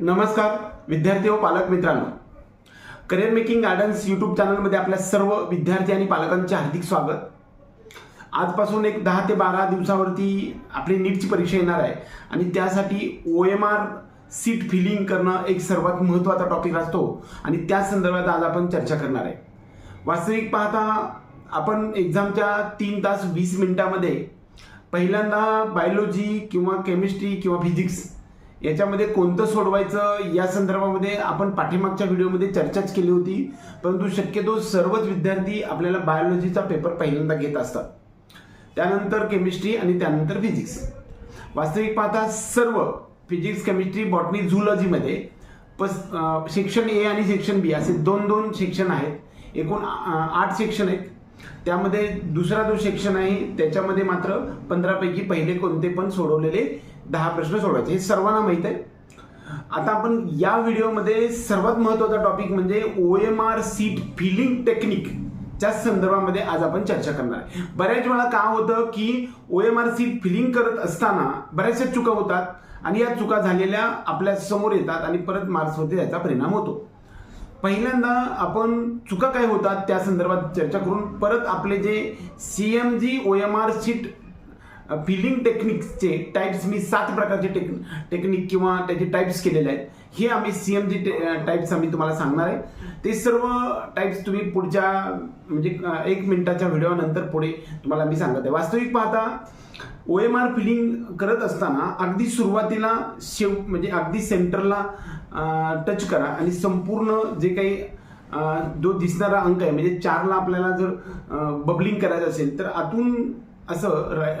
नमस्कार विद्यार्थी व पालक मित्रांनो. करिअर मेकिंग गार्डन्स यूट्यूब चॅनलमध्ये आपल्या सर्व विद्यार्थी आणि पालकांचे हार्दिक स्वागत. आजपासून एक दहा ते बारा दिवसावरती आपली नीटची परीक्षा येणार आहे आणि त्यासाठी O M R sheet filling करणं एक सर्वात महत्त्वाचा टॉपिक असतो आणि त्या संदर्भात आज आपण चर्चा करणार आहे. वास्तविक पाहता आपण एक्झामच्या तीन तास वीस मिनिटामध्ये पहिल्यांदा बायोलॉजी किंवा केमिस्ट्री किंवा फिजिक्स याच्यामध्ये कोणतं सोडवायचं या संदर्भामध्ये आपण पाठीमागच्या व्हिडिओमध्ये चर्चाच केली होती. परंतु शक्यतो सर्वच विद्यार्थी आपल्याला बायोलॉजीचा पेपर पहिल्यांदा घेत असतात. त्यानंतर केमिस्ट्री आणि त्यानंतर फिजिक्स वास्तविक पाहता सर्व फिजिक्स केमिस्ट्री बॉटनी झुलॉजीमध्ये पस सेक्शन ए आणि सेक्शन बी असे दोन दोन सेक्शन आहेत. एकूण आठ सेक्शन आहेत. त्यामध्ये दुसरा जो सेक्शन आहे त्याच्यामध्ये मात्र पंधरापैकी पहिले कोणते पण सोडवलेले दहा प्रश्न सोडवायचे. हे सर्वांना माहीत आहे. आता आपण या व्हिडिओमध्ये सर्वात महत्त्वाचा टॉपिक म्हणजे O M R sheet filling technique च्या संदर्भामध्ये आज आपण चर्चा करणार आहे. बऱ्याच वेळा का होतं की O M R sheet filling करत असताना बऱ्याचशा चुका होतात आणि या चुका झालेल्या आपल्यासमोर येतात आणि परत मार्क्सवरती त्याचा परिणाम होतो. पहिल्यांदा आपण चुका काय होतात त्या संदर्भात चर्चा करून परत आपले जे C M G O M R sheet filling टेक्निक्सचे types मी सात प्रकारचे टेक टेक्निक किंवा त्याचे टाईप्स केलेले आहेत. हे आम्ही सी एम जी टाईप्स आम्ही तुम्हाला सांगणार आहे. ते सर्व टाईप्स तुम्ही पुढच्या म्हणजे एक मिनिटाच्या व्हिडिओनंतर पुढे तुम्हाला मी सांगत आहे. वास्तविक पाहता ओ एम आर फिलिंग करत असताना अगदी सुरुवातीला शेव म्हणजे अगदी सेंटरला टच करा आणि संपूर्ण जे काही जो दिसणारा अंक आहे म्हणजे चारला आपल्याला जर बबलिंग करायचं असेल तर आतून असं राय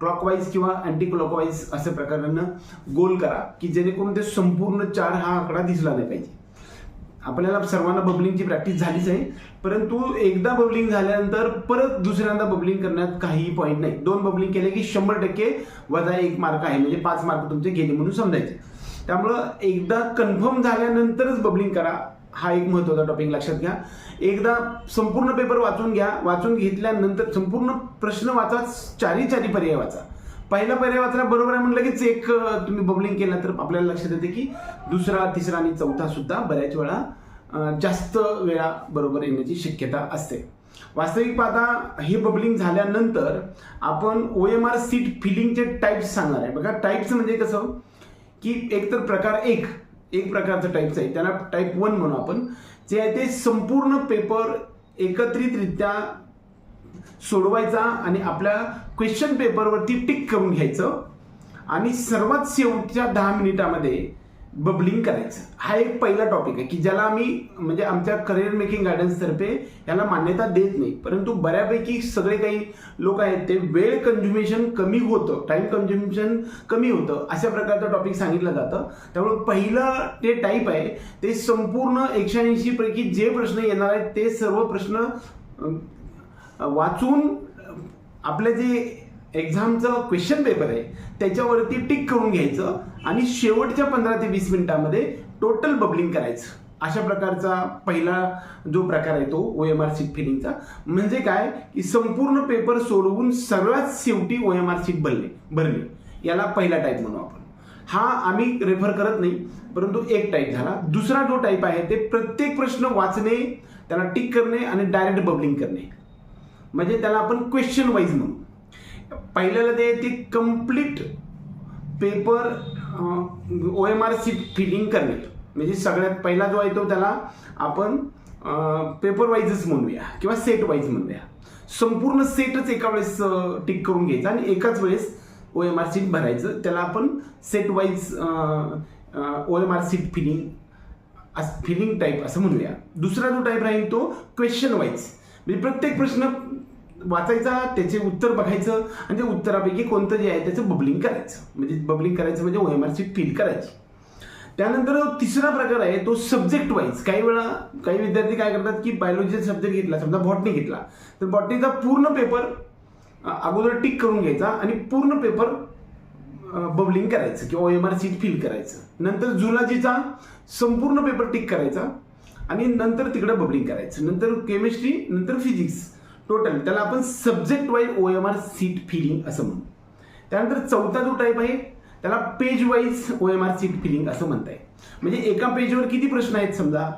क्लॉकवाईज किंवा अँटी क्लॉकवाईज असं प्रकारानं गोल करा की जेणेकरून ते संपूर्ण चार हा आकडा दिसला नाही पाहिजे. आपल्याला सर्वांना बबलिंगची प्रॅक्टिस झालीच आहे परंतु एकदा बबलिंग झाल्यानंतर परत दुसऱ्यांदा बबलिंग करण्यात काहीही पॉईंट नाही. दोन बबलिंग केले की शंभर टक्के वजा एक मार्क आहे म्हणजे पाच मार्क तुमचे गेले म्हणून समजायचे. त्यामुळं एकदा कन्फर्म झाल्यानंतरच बबलिंग करा हा एक महत्त्वाचा टॉपिक लक्षात घ्या. एकदा संपूर्ण पेपर वाचून घ्या. वाचून घेतल्यानंतर संपूर्ण प्रश्न वाचा. चारी चारी पर्याय वाचा. पहिला पर्याय वाचला बरोबर आहे म्हणलं लगेच एक तुम्ही बबलिंग केला तर आपल्याला लक्षात येते की दुसरा तिसरा आणि चौथा सुद्धा बऱ्याच वेळा जास्त वेळा बरोबर येण्याची शक्यता असते. वास्तविक पाहता हे बबलिंग झाल्यानंतर आपण ओ एम आर सीट फिलिंगचे टाईप्स सांगणार आहे. बघा टाईप्स म्हणजे कसं? की एकतर प्रकार एक एक प्रकारचं टाईपचं आहे. त्याला टाईप वन म्हणू आपण. जे आहे ते संपूर्ण पेपर एकत्रितरित्या सोडवायचा आणि आपल्या क्वेश्चन पेपरवरती टिक करून घ्यायचं. आणि सर्वात शेवटच्या दहा मिनिटामध्ये बबलिंग करायचं. हा एक पहिला टॉपिक आहे की ज्याला आम्ही म्हणजे आमच्या करिअर मेकिंग गायडन्सतर्फे याला मान्यता देत नाही. परंतु बऱ्यापैकी सगळे काही लोक आहेत ते वेळ कन्झ्युमेशन कमी होतं टाईम कन्झ्युमेशन कमी होतं अशा प्रकारचं टॉपिक सांगितलं जातं. त्यामुळे पहिलं ते टाईप आहे ते संपूर्ण एकशे ऐंशीपैकी जे प्रश्न येणार आहेत ते सर्व प्रश्न वाचून आपले जे एक्झामचं क्वेश्चन पेपर आहे. त्याच्यावरती टिक करून घ्यायचं आणि शेवटच्या पंधरा ते वीस मिनिटामध्ये टोटल बबलिंग करायचं. अशा प्रकारचा पहिला जो प्रकार आहे तो ओ एम आर सीट फिलिंगचा म्हणजे काय? की संपूर्ण पेपर सोडवून सर्वात शेवटी ओ एम आर सीट भरले. भरणे याला पहिला टाईप म्हणू आपण. हा आम्ही रेफर करत नाही परंतु एक टाईप झाला. दुसरा जो टाईप आहे ते प्रत्येक प्रश्न वाचणे त्याला टिक करणे आणि डायरेक्ट बबलिंग करणे. म्हणजे त्याला आपण क्वेश्चन वाईज म्हणू. पहिल्याला ते ते complete paper O M R sheet filling करणे म्हणजे सगळ्यात पहिला जो आहे तो त्याला आपण पेपर वाईजच म्हणूया किंवा सेट वाईज म्हणूया. संपूर्ण सेटच एका वेळेस टिक करून घ्यायचा आणि एकाच वेळेस ओ एम आर सीट भरायचं. त्याला आपण set wise O M R sheet filling filling type असं म्हणूया. दुसरा जो टाईप राहील तो क्वेश्चन वाईज म्हणजे प्रत्येक प्रश्न वाचायचा त्याचे उत्तर बघायचं आणि त्या उत्तरापैकी कोणतं जे आहे त्याचं बबलिंग करायचं. म्हणजे बबलिंग करायचं म्हणजे ओ एम आरची फील करायची. त्यानंतर तिसरा प्रकार आहे तो सब्जेक्ट वाईज काही वेळा काही विद्यार्थी काय करतात की बायोलॉजीचा सब्जेक्ट घेतला समजा बॉटनी घेतला. तर बॉटनीचा पूर्ण पेपर अगोदर टिक करून घ्यायचा आणि पूर्ण पेपर बबलिंग करायचं किंवा एम आर सीट फिल करायचं. नंतर झुलॉजीचा संपूर्ण पेपर टिक करायचा आणि नंतर तिकडं बबलिंग करायचं. नंतर केमिस्ट्री नंतर फिजिक्स टोटल त्याला आपण subject wise O M R sheet filling असं म्हणू. त्यानंतर चौथा जो टाईप आहे त्याला page wise O M R sheet filling असं म्हणता म्हणजे एका पेजवर किती प्रश्न आहेत समजा?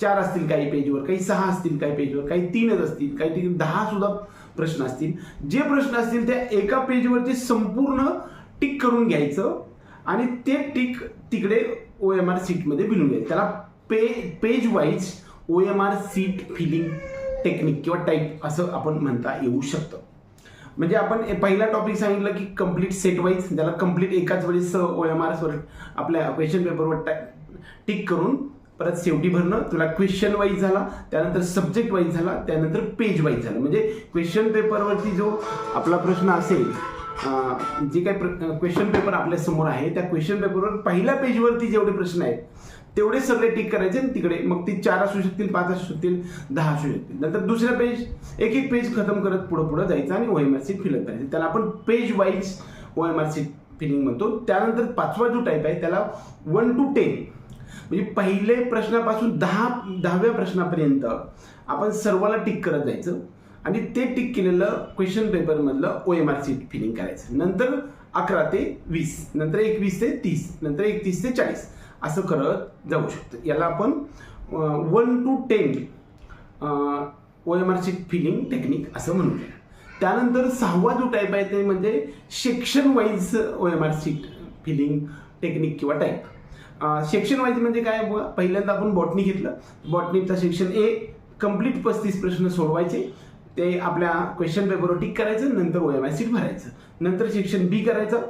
चार असतील काही पेजवर काही सहा असतील काही पेजवर काही तीनच असतील काही ठिकाणी दहा सुद्धा प्रश्न असतील. जे प्रश्न असतील त्या एका पेजवरचे संपूर्ण टिक करून घ्यायचं आणि ते टिक तिकडे ओ एम आर सीटमध्ये भिलून घ्यायचं. त्याला पे page wise O M R sheet filling technique किंवा टाईप असं आपण म्हणता येऊ शकतं. म्हणजे आपण पहिला टॉपिक सांगितलं की कंप्लीट सेट वाईज त्याला कंप्लीट एकाच वेळेस ओ एम आरवर आपल्या क्वेश्चन पेपरवर टिक करून परत शेवटी भरणं तुला क्वेश्चन वाईज झाला त्यानंतर सब्जेक्ट वाईज झाला त्यानंतर पेज वाईज झालं. म्हणजे क्वेश्चन पेपरवरती जो आपला प्रश्न असेल जे काही क्वेश्चन पेपर आपल्यासमोर आहे त्या क्वेश्चन पेपरवर पहिल्या पेजवरती जेवढे प्रश्न आहेत तेवढे सगळे टिक करायचे आणि तिकडे. मग ती चार असू शकतील पाच असू शकतील दहा असू शकतील. नंतर दुसरा पेज एक एक पेज खतम करत पुढं पुढं जायचं आणि O M R sheet fill up करायचं त्याला आपण page wise O M R sheet filling म्हणतो. त्यानंतर पाचवा जो टाईप आहे त्याला वन टू टेन म्हणजे पहिले प्रश्नापासून दहा दहाव्या प्रश्नापर्यंत आपण सर्वाला टिक करत जायचं. आणि ते टिक केलेलं question पेपरमधलं O M R sheet filling करायचं. नंतर अकरा ते वीस. नंतर एकवीस ते तीस. नंतर एकतीस ते चाळीस. असं करत जाऊ शकतं. याला आपण one two ten O M R sheet filling technique असं म्हणूया. त्यानंतर सहावा जो टाईप आहे ते म्हणजे section wise O M R sheet filling technique किंवा टाईप सेक्शन वाईज म्हणजे काय? पहिल्यांदा आपण बॉटनी घेतलं. बॉटनीचा सेक्शन ए कंप्लीट पस्तीस प्रश्न सोडवायचे. ते आपल्या क्वेश्चन पेपरवर टिक करायचं नंतर ओ एम आय सीट भरायचं. नंतर सेक्शन बी करायचं.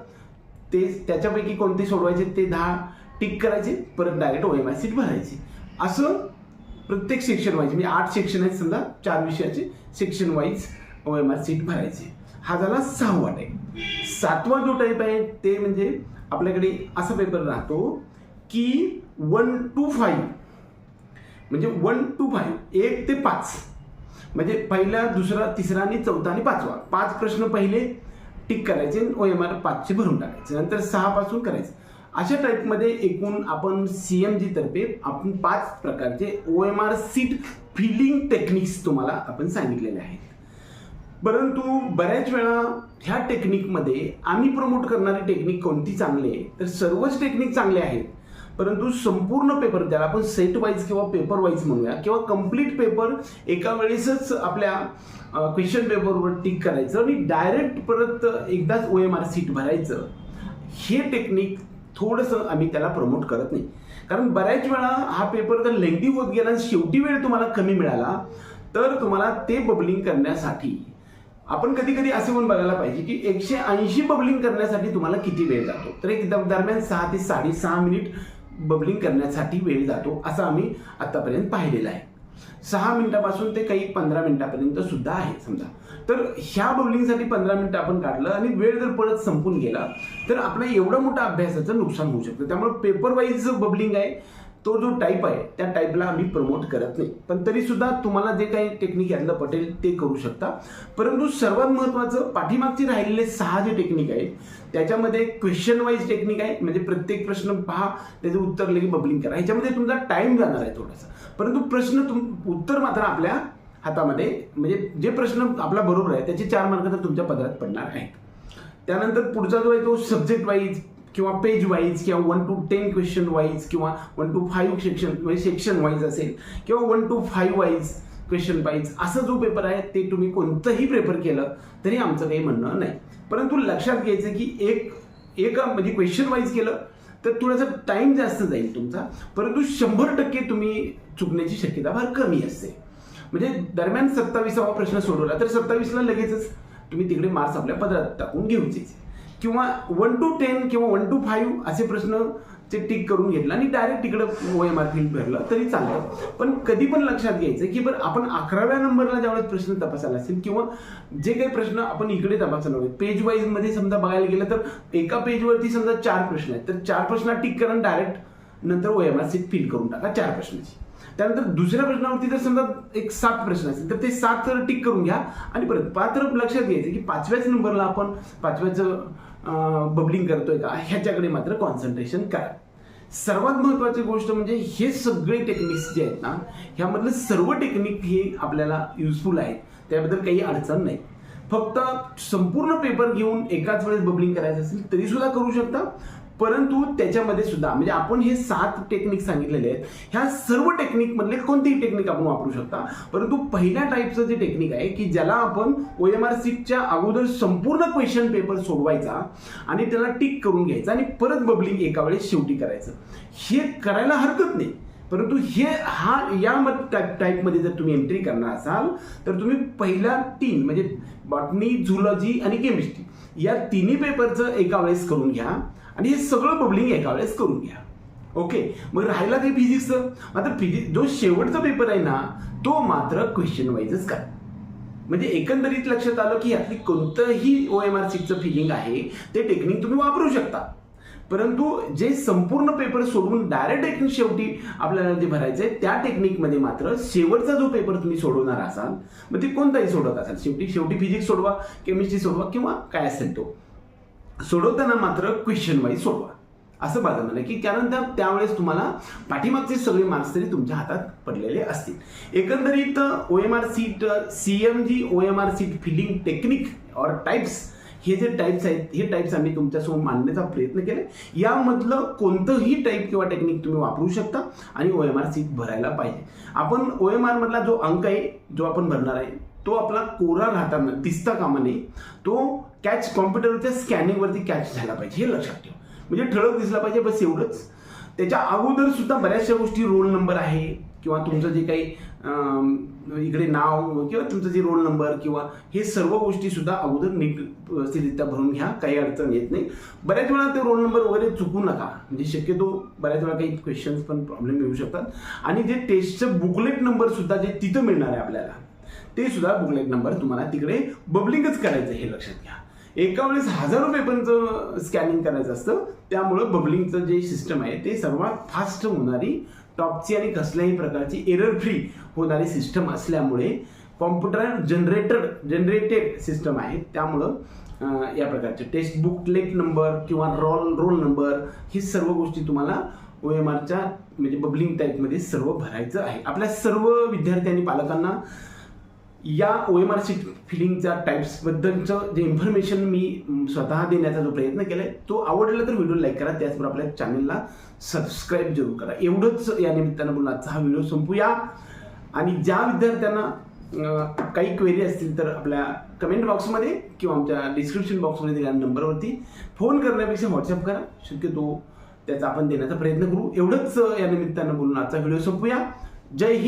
ते त्याच्यापैकी कोणते सोडवायचे? ते दहा टिक करायचे परत direct O M I sheet भरायची. असं प्रत्येक सेक्शन वाईज म्हणजे आठ सेक्शन आहेत समजा चार विषयाचे section wise O M R sheet भरायची. हा झाला सहावा टाईप सातवा जो टाईप आहे ते म्हणजे आपल्याकडे असा पेपर राहतो की वन टू फाईव्ह म्हणजे वन टू फाईव्ह एक ते पाच. म्हणजे पहिला दुसरा तिसरा आणि चौथा आणि पाचवा. पाच प्रश्न पहिले टिक करायचे ओ एम आर पाचशे भरून टाकायचे. नंतर सहापासून करायचं. अशा टाईपमध्ये एकूण आपण सी एम जी तर्फे आपण पाच प्रकारचे O M R sheet filling techniques तुम्हाला आपण सांगितलेले आहेत. परंतु बऱ्याच वेळा ह्या टेक्निकमध्ये आम्ही प्रमोट करणारी टेक्निक कोणती चांगली आहे तर सर्वच टेक्निक चांगले आहेत. परंतु संपूर्ण पेपर ज्याला आपण सेट वाईज किंवा पेपर वाईज म्हणूया किंवा कंप्लीट पेपर एका वेळेसच आपल्या क्वेश्चन पेपरवर टिक करायचं आणि डायरेक्ट परत एकदाच ओ एम आर सीट भरायचं हे टेक्निक थोडंसं आम्ही त्याला प्रमोट करत नाही. कारण बऱ्याच वेळा हा पेपर जर लेंदी होत गेला आणि शेवटी वेळ तुम्हाला कमी मिळाला तर तुम्हाला ते बबलिंग करण्यासाठी आपण कधी कधी असे म्हणून बघायला पाहिजे की एकशे ऐंशी बबलिंग करण्यासाठी तुम्हाला किती वेळ जातो? तर एक दरम्यान सहा ते साडेसहा मिनिट बबलिंग करण्यासाठी वेळ जातो असं आम्ही आतापर्यंत पाहिलेलं आहे. सहा मिनिटापासून ते काही पंधरा मिनिटापर्यंत सुद्धा आहे समजा. तर ह्या बबलिंगसाठी पंधरा मिनिटं आपण काढलं आणि वेळ जर परत संपून गेला तर आपला एवढं मोठं अभ्यासाचं नुकसान होऊ शकतं. त्यामुळे पेपर वाईज बबलिंग आहे तो जो टाईप आहे त्या टाईपला आम्ही प्रमोट करत नाही. पण तरी सुद्धा तुम्हाला जे काही टेक्निक यातलं पटेल ते करू शकता. परंतु सर्वात महत्त्वाचं पाठीमागचे राहिलेले सहा जे टेक्निक आहेत त्याच्यामध्ये क्वेश्चन वाईज टेक्निक आहे म्हणजे प्रत्येक प्रश्न पहा त्याचं उत्तर लगे बबलिंग करा. ह्याच्यामध्ये तुमचा टाईम जाणार आहे थोडासा. परंतु प्रश्न तुम उत्तर मात्र आपल्या हातामध्ये म्हणजे जे प्रश्न आपला बरोबर आहे त्याचे चार मार्क तर तुमच्या पदरात पडणार आहेत. त्यानंतर पुढचा जो आहे तो सब्जेक्ट वाईज किंवा पेज वाईज किंवा one two ten question wise किंवा वन टू फाईव्ह सेक्शन म्हणजे सेक्शन वाईज असेल किंवा one two five wise question wise असा जो पेपर आहे ते तुम्ही कोणतंही प्रेफर केलं तरी आमचं काही म्हणणं नाही. परंतु लक्षात घ्यायचं की एक एक म्हणजे क्वेश्चन वाईज केलं तर थोडासा टाईम जास्त जाईल तुमचा. परंतु शंभर टक्के तुम्ही चुकण्याची शक्यता फार कमी असते. म्हणजे दरम्यान सत्तावीसावा प्रश्न सोडवला तर सत्तावीसला लगेचच तुम्ही तिकडे मार्क्स आपल्या पदरात टाकून घेऊन जायचे. किंवा वन टू टेन किंवा वन टू फाईव्ह असे प्रश्न ते टिक करून घेतलं आणि डायरेक्ट तिकडं ओ एम आर फील्ड भरलं तरी चालतं. पण कधी पण लक्षात घ्यायचं की बरं आपण अकराव्या नंबरला ज्यावेळेस प्रश्न तपासायला असेल किंवा जे काही प्रश्न आपण इकडे तपासायला हवे पेज वाईजमध्ये समजा बघायला गेलं तर एका पेजवरती समजा चार प्रश्न आहेत. तर चार प्रश्न टिक करून डायरेक्ट नंतर O M R sheet fill करून टाका चार प्रश्नाची. त्यानंतर दुसऱ्या प्रश्नावरती जर समजा एक सात प्रश्न असतील तर ते सात तर टिक करून घ्या. आणि परत पात्र लक्षात घ्यायचं की पाचव्याच नंबरला आपण पाचव्याचं बबलिंग करतोय का? ह्याच्याकडे मात्र कॉन्सन्ट्रेशन करा. सर्वात महत्वाची गोष्ट म्हणजे हे सगळे टेक्निक्स जे आहेत ना ह्यामधलं सर्व टेक्निक हे आपल्याला युजफुल आहेत. त्याबद्दल काही अडचण नाही. फक्त संपूर्ण पेपर घेऊन एकाच वेळेस बबलिंग करायचं असेल तरी सुद्धा करू शकता. परंतु त्याच्यामध्ये सुद्धा म्हणजे आपण हे सात टेक्निक सांगितलेले आहेत ह्या सर्व टेक्निकमधले कोणतीही कोणतेही टेक्निक आपण वापरू शकता. परंतु पहिल्या टाईपचं जे टेक्निक आहे की ज्याला आपण ओ एम आर सीटच्या अगोदर संपूर्ण क्वेश्चन पेपर सोडवायचा आणि त्याला टिक करून घ्यायचा आणि परत बबलिंग एका वेळेस शेवटी करायचं. हे करायला हरकत नाही. परंतु हे हा या टाईपमध्ये जर तुम्ही एंट्री करणार असाल तर तुम्ही पहिल्या तीन म्हणजे बॉटनी झुलॉजी आणि केमिस्ट्री या तिन्ही पेपरचं एका वेळेस करून घ्या आणि हे सगळं बबलिंग एका वेळेस करून घ्या. ओके मग राहिला काही फिजिक्सचं मात्र फिजिक्स जो शेवटचा पेपर आहे ना तो मात्र क्वेश्चन वाईजच करा. म्हणजे एकंदरीत लक्षात आलं की यातली कोणतंही ओ एम आर सीचं फिलिंग आहे ते टेक्निक तुम्ही वापरू शकता. परंतु जे संपूर्ण पेपर सोडून डायरेक्ट टेक्निक शेवटी आपल्याला जे भरायचं आहे त्या टेक्निकमध्ये मात्र शेवटचा जो पेपर तुम्ही सोडवणार असाल मग ते कोणताही सोडवत असाल. शेवटी शेवटी फिजिक्स सोडवा केमिस्ट्री सोडवा किंवा काय असेल तो. सोडवताना मात्र क्वेश्चन वाईज सोडवा. असं माझं म्हणणं की त्यानंतर त्यावेळेस तुम्हाला पाठीमागचे सगळे मार्क्स तरी तुमच्या हातात पडलेले असतील. एकंदरीत O M R sheet C M G O M R sheet filling technique or types हे जे टाईप्स आहेत हे टाईप्स आम्ही तुमच्यासमोर मांडण्याचा प्रयत्न केला यामधलं कोणतंही टाईप किंवा टेक्निक तुम्ही वापरू शकता आणि ओ एम आर सीट भरायला पाहिजे. आपण ओ एम आरमधला जो अंक आहे जो आपण भरणार आहे तो आपला कोरा राहताना दिसता कामा नये. तो कॅच कॉम्प्युटरच्या स्कॅनिंगवरती कॅच झाला पाहिजे. हे लक्षात ठेवा. म्हणजे ठळक दिसला पाहिजे बस एवढंच. त्याच्या अगोदर सुद्धा बऱ्याचशा गोष्टी रोल नंबर आहे किंवा तुमचं जे काही इकडे नाव किंवा तुमचं जे रोल नंबर किंवा हे सर्व गोष्टी सुद्धा अगोदर नीट व्यवस्थितरित्या भरून घ्या काही अडचण येत नाही. बऱ्याच वेळा ते रोल नंबर वगैरे चुकू नका. म्हणजे शक्यतो बऱ्याच वेळा काही क्वेश्चन्स पण प्रॉब्लेम येऊ शकतात. आणि जे टेस्टचं बुकलेट नंबर सुद्धा जे तिथं मिळणार आहे आपल्याला ते सुद्धा बुकलेट नंबर तुम्हाला तिकडे बबलिंगच करायचं हे लक्षात घ्या. एका वेळेस हजारो पेपरचं स्कॅनिंग करायचं असतं. त्यामुळं बबलिंगचं जे सिस्टम आहे ते सर्वात फास्ट होणारी टॉपची आणि कसल्याही प्रकारची एरर फ्री होणारी सिस्टम असल्यामुळे कॉम्प्युटर जनरेटेड जनरेटेड सिस्टम आहे. त्यामुळं या प्रकारचे टेक्स्ट बुकलेट नंबर किंवा रोल रोल नंबर ही सर्व गोष्टी तुम्हाला ओ एम आरच्या म्हणजे बबलिंग टाईपमध्ये सर्व भरायचं आहे. आपल्या सर्व विद्यार्थी आणि पालकांना या ओ एम आर सी फिलिंगच्या टाईप्सबद्दलचं जे इन्फॉर्मेशन मी स्वतः देण्याचा जो प्रयत्न केलाय तो आवडला तर व्हिडिओ लाईक करा. त्याचबरोबर आपल्या चॅनलला सबस्क्राईब जरूर करा. एवढंच या निमित्तानं बोलून आजचा हा व्हिडिओ संपूया. आणि ज्या विद्यार्थ्यांना काही क्वेरी असतील तर आपल्या कमेंट बॉक्समध्ये किंवा आमच्या डिस्क्रिप्शन बॉक्समध्ये दिलेल्या नंबरवरती फोन करण्यापेक्षा व्हॉट्सअप करा. शक्यतो त्याचा आपण देण्याचा प्रयत्न करू. एवढंच या निमित्तानं बोलून आजचा व्हिडिओ संपूया. जय हिंद.